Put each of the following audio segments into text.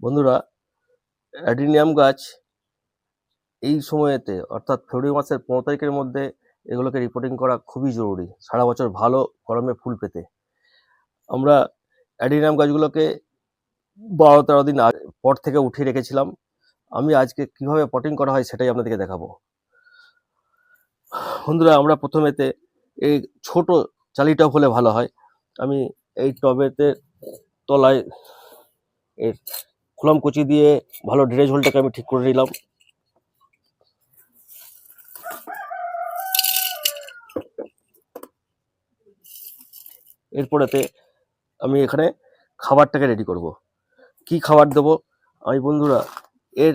বন্ধুরা, অ্যাডিনিয়াম গাছ এই সময়েতে, অর্থাৎ ফেব্রুয়ারি মাসের পনেরো তারিখের মধ্যে এগুলোকে রিপোর্টিং করা খুবই জরুরি। সারা বছর ভালো গরমে ফুল পেতে। আমরা অ্যাডিনিয়াম গাছগুলোকে বারো তেরো দিন পর থেকে উঠিয়ে রেখেছিলাম। আমি আজকে কীভাবে পটিং করা হয় সেটাই আপনাদেরকে দেখাবো। বন্ধুরা, আমরা প্রথমেতে এই ছোট চালি টব হলে ভালো হয়। আমি এই টবেতে তলায় এর খোলাম কুচি দিয়ে ভালো ড্রেনেজ হোলটাকে আমি ঠিক করে নিলাম। এরপরেতে আমি এখানে খাবারটাকে রেডি করব। কি খাবার দেবো? আমি বন্ধুরা, এর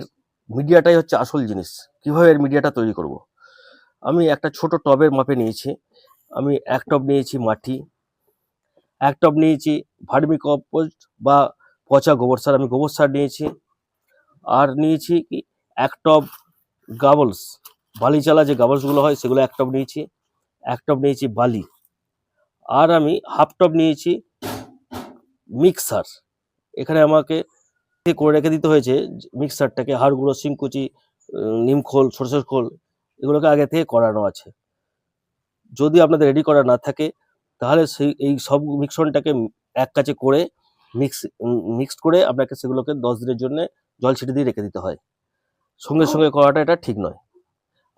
মিডিয়াটাই হচ্ছে আসল জিনিস। কীভাবে এর মিডিয়াটা তৈরি করব। আমি একটা ছোট টবের মাপে নিয়েছি। আমি এক টব নিয়েছি মাটি, এক টব নিয়েছি ভার্মি কম্পোস্ট বা পচা গোবর সার, আমি গোবর সার নিয়েছি। আর নিয়েছি কি? এক টব গাবলস বালি চালা যে গাবলসগুলো হয়, সেগুলো এক টব নিয়েছি। এক টব নিয়েছি বালি। আর আমি হাফ টব নিয়েছি মিক্সার এখানে আমাকে করে রেখে দিতে হয়েছে মিক্সারটাকে হাড় গুঁড়ো শিংকুচি নিমখোল সরষের খোল, এগুলোকে আগে থেকে করানো আছে। যদি আপনাদের রেডি করা না থাকে, তাহলে সেই, এই সব মিশ্রণটাকে এক কাছে করে মিক্স মিক্সড করে আপনাকে সেগুলোকে দশ দিনের জন্য জল ছিটে দিয়ে রেখে দিতে হয়। সঙ্গে সঙ্গে করাটা এটা ঠিক নয়।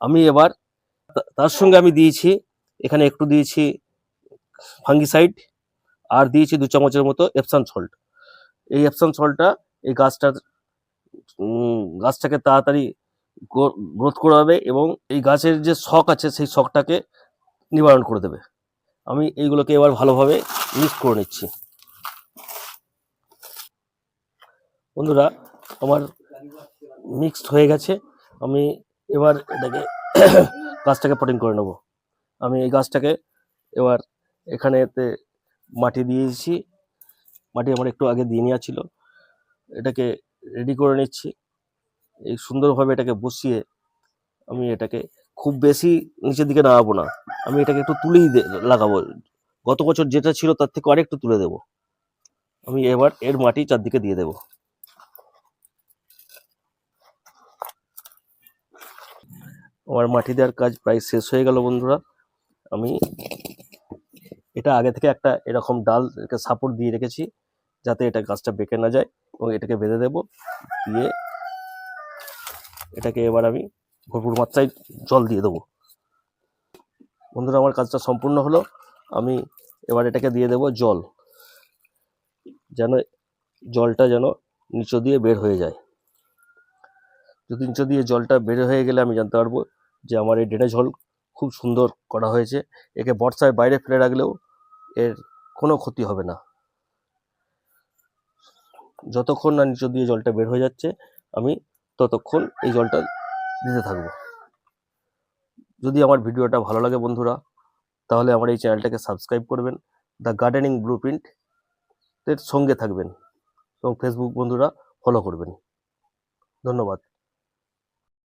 আমি এবার তার সঙ্গে আমি দিয়েছি, এখানে একটু দিয়েছি ফাঙ্গিসাইড আর দিয়েছি দু চামচের মতো এপসান সল্ট এই এপসান সল্টটা এই গাছটার গাছটাকে তাড়াতাড়ি গ্রোথ করে হবে এবং এই গাছের যে শখ আছে সেই শখটাকে নিবারণ করে দেবে। আমি এইগুলোকে এবার ভালোভাবে মিক্স করে নিচ্ছি। বন্ধুরা, আমার মিক্সড হয়ে গেছে। আমি এবার এটাকে গাছটাকে পটিং করে নেব। আমি এই গাছটাকে এবার এখানে এতে মাটি দিয়েছি। মাটি আমার একটু আগে দিয়ে নেওয়া ছিল। এটাকে রেডি করে নিচ্ছি। এই সুন্দরভাবে এটাকে বসিয়ে আমি এটাকে খুব বেশি নিচের দিকে নামাবো না। আমি এটাকে একটু তুলেই লাগাবো। গত বছর যেটা ছিল তার থেকে আরেকটু তুলে দেব। আমি এবার এর মাটি চারদিকে দিয়ে দেব। আমার মাটি দেওয়ার কাজ প্রায় শেষ হয়ে গেল বন্ধুরা। আমি এটা আগে থেকে একটা এরকম ডাল সাপোর্ট দিয়ে রেখেছি, যাতে এটা গাছটা বেঁকে না যায় এবং এটাকে বেঁধে দেব। দিয়ে এটাকে এবার আমি ভরপুর মাত্রায় জল দিয়ে দেবো। বন্ধুরা, আমার কাজটা সম্পূর্ণ হলো। আমি এবার এটাকে দিয়ে দেব জল, যেন জলটা যেন নিচে দিয়ে বের হয়ে যায়। যদি নিচে দিয়ে জলটা বের হয়ে গেলে আমি জানতে পারব যে আমার এই ড্রেনেজ হল খুব সুন্দর করা হয়েছে। একে বর্ষায় বাইরে ফেলে রাখলেও এর কোনো ক্ষতি হবে না। যতক্ষণ না নিচে দিয়ে জলটা বের হয়ে যাচ্ছে, আমি ততক্ষণ এই জলটা দিতে থাকব। যদি আমার ভিডিওটা ভালো লাগে বন্ধুরা, তাহলে আমার এই চ্যানেলটাকে সাবস্ক্রাইব করবেন, দ্য গার্ডেনিং ব্লু এর সঙ্গে থাকবেন এবং ফেসবুক বন্ধুরা ফলো করবেন। ধন্যবাদ।